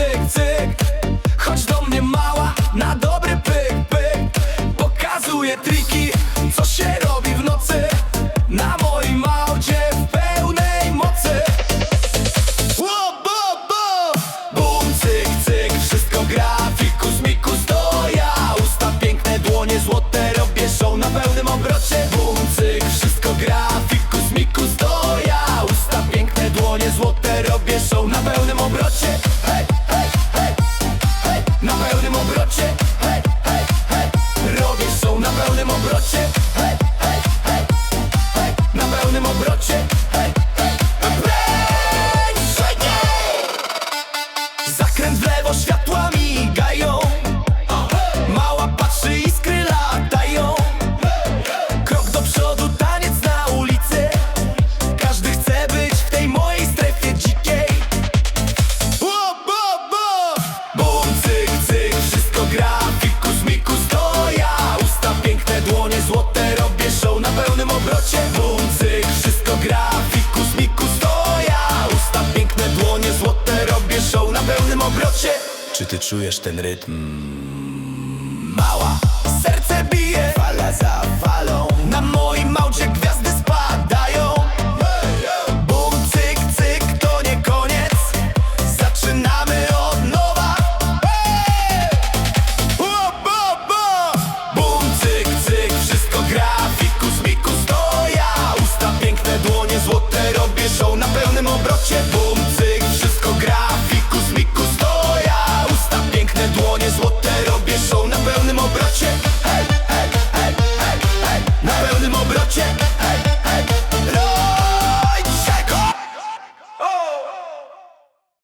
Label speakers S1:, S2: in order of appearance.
S1: tick, tick. krocie Hej, hej, hej. Rogi są na pełnym obrocie. Hej, hej, hej, hej Na pełnym obrocie. Hej, hej, hej Zakręt w lewo światłami. powrocie wuncyk Wszystko gra, fikus mikus to Usta piękne dłonie złote Robię show na pełnym obrocie. Czy ty czujesz ten rytm? Mm, mała. Serce bije